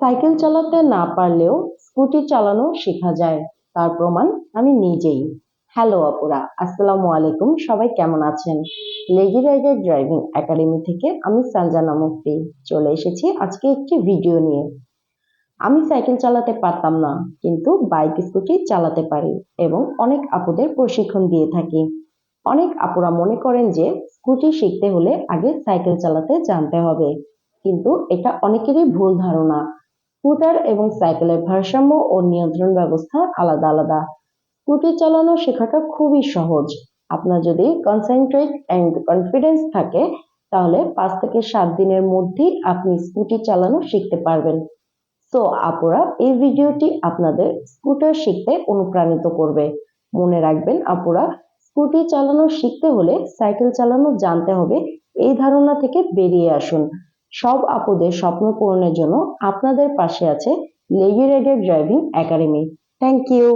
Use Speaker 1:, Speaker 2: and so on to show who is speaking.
Speaker 1: Cycle চালাতে না পারলেও স্কুটি চালানো শেখা যায়। তার প্রমাণ আমি নিজেই। হ্যালো আপুরা। আসসালামু আলাইকুম। সবাই কেমন আছেন? লেজি রাইডার ড্রাইভিং একাডেমি থেকে আমি সঞ্জানা মুক্তি চলে এসেছি আজকে একটি ভিডিও নিয়ে। আমি সাইকেল চালাতে পারতাম না, কিন্তু বাইক, স্কুটি চালাতে পারি এবং অনেক আপুদের প্রশিক্ষণ দিয়ে থাকি। অনেক আপুরা মনে করেন যে স্কুটি শিখতে হলে আগে সাইকেল চালাতে জানতে হবে। কিন্তু এটা অনেকেরই ভুল ধারণা। স্কুটার এবং সাইকেলের ভারসাম্য ও নিয়ন্ত্রণ ব্যবস্থা আলাদা আলাদা। স্কুটি চালানো শেখাটা খুবই সহজ। আপনার যদি কনসেন্ট্রেট অ্যান্ড কনফিডেন্স থাকে, তাহলে পাঁচ থেকে সাত দিনের মধ্যেই আপনি স্কুটি চালানো শিখতে পারবেন। তো আপুরা, এই ভিডিওটি আপনাদের স্কুটার শিখতে অনুপ্রাণিত করবে। মনে রাখবেন আপুরা, স্কুটি চালানো শিখতে হলে সাইকেল চালানো জানতে হবে, এই ধারণা থেকে বেরিয়ে আসুন। সব আপুদের স্বপ্ন পূরণের জন্য আপনাদের পাশে আছে লেগি রেগের ড্রাইভিং একাডেমি থ্যাংক ইউ